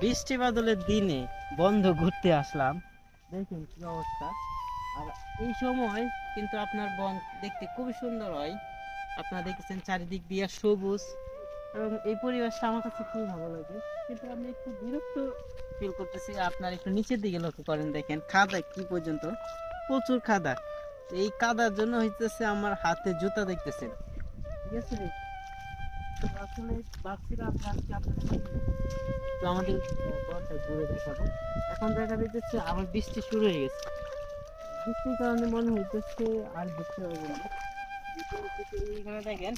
বৃষ্টি বাদলের দিনে বন্ধ ঘুরতে আসলাম। দেখুন কি অবস্থা। আর এই সময় কিন্তু আপনার বন দেখতে খুবই সুন্দর হয়। আপনারা দেখেছেন চারিদিক দিয়ে সবুজ। এবং এই পরিবেশটা আমার কাছে খুবই ভালো লাগে। কিন্তু আমি একটু বিরক্ত ফিল করতেছি। আপনার একটু নিচের দিকে লক্ষ্য করেন দেখেন। খাদা কি পর্যন্ত? প্রচুর খাদা। এই কাদার জন্য হইতেছে আমার হাতে জুতা দেখতেছেন। ঠিক আছে তো আসলে ভাবছিলাম যে তো আমাদের ঘরটা ঘুরে দেখাবো। এখন দেখা যাচ্ছে আবার বৃষ্টি শুরু হয়ে গেছে। বৃষ্টির কারণে মনে হইতেছে আর দেখতে পাবো না। এইখানে দেখেন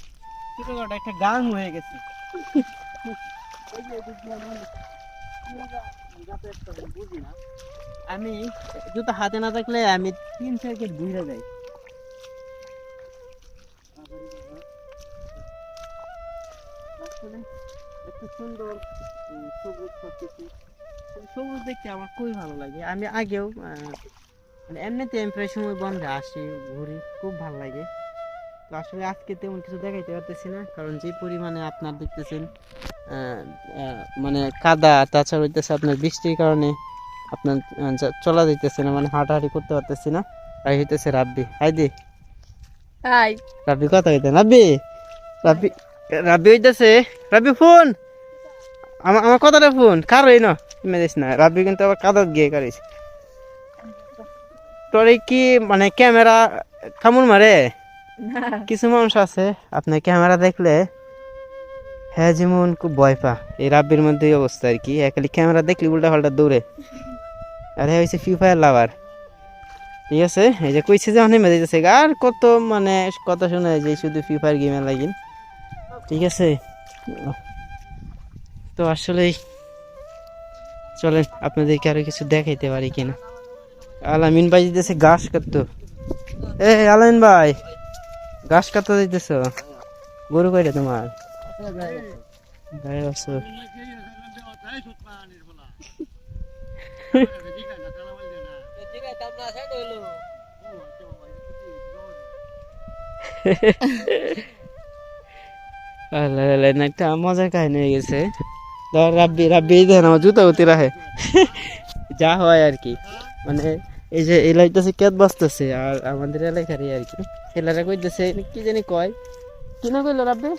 ছোটখাটো একটা গান হয়ে গেছে। আমি জুতা হাতে না থাকলে আমি তিন সাইকেল ঘুরে যাই। সুন্দর সবুজ দেখতে আমার খুবই ভালো লাগে। আমি আগেও মানে এমনিতে আমি প্রায় সময় বন্ধে আসি, ঘুরি, খুব ভালো লাগে। তো আসলে আজকে তেমন কিছু দেখাইতে পারতেছি না, কারণ যে পরিমাণে আপনার দেখতেছেন মানে কাদা তাছাড়া হইতেছে আপনার বৃষ্টির কারণে আপনার চলা যাইতেছে না মানে হাঁটাহাঁটি করতে পারতেছি না। তাই হইতেছে রাব্বি। হাইদি হাই। রাব্বি কথা হইতে রাব্বি? রাব্বি রাব্বি হইতেছে? রাব্বি ফোন! আমার আমার কথাটা ফোন। কার হই না? মেদিস না। রাব্বি কিন্তু আবার কাদাত গিয়ে কারিস তোর কি মানে ক্যামেরা কামড় মারে? কিছু মানুষ আছে। আপনার ক্যামেরা দেখলে হ্যাঁ যেমন খুব ভয় পা। এই রাব্বির মধ্যে অবস্থা আর কি। একালি ক্যামেরা দেখলি, উল্টা পাল্টা দৌড়ে। আর হ্যাঁ হয়েছে ফ্রি ফায়ার লাভার ঠিক আছে? এই যে কইছে যে অনেক মেজে যাচ্ছে আর কত মানে কথা শুনে যে শুধু ফ্রি ফায়ার গেমে লাগিন। ঠিক আছে? তো আসলেই চলেন, আপনাদেরকে আরও কিছু দেখাইতে পারি কিনা। আলামিন ভাই দিতেছে ঘাস কাটতো। এ আলামিন ভাই, ঘাস কাটতে দিতেছ গরু কয়টা তোমার? গায়ে একটা মজার কাহিনী হয়ে গেছে ধর রাব্বি রাব্বি দেন আমার জুতা উতি রাখে যা হয় আর কি মানে এই যে এলাইতেছে কেত বাঁচতেছে আর আমাদের এলাকারই আর কি এলাকা কইতেছে কি জানি কয় কি না কইলো রাব্বি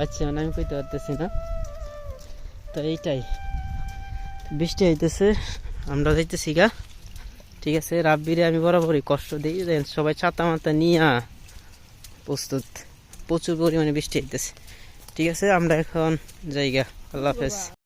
আচ্ছা মানে বৃষ্টি হইতেছে, আমরা যাইতেছি গা। ঠিক আছে, রাব্বিরে আমি বরাবরই কষ্ট দিই। দেন সবাই ছাতা মাতা নিয়ে প্রস্তুত। প্রচুর পরিমাণে বৃষ্টি হইতেছে। ঠিক আছে, আমরা এখন জায়গা আল্লাহ হাফেজ।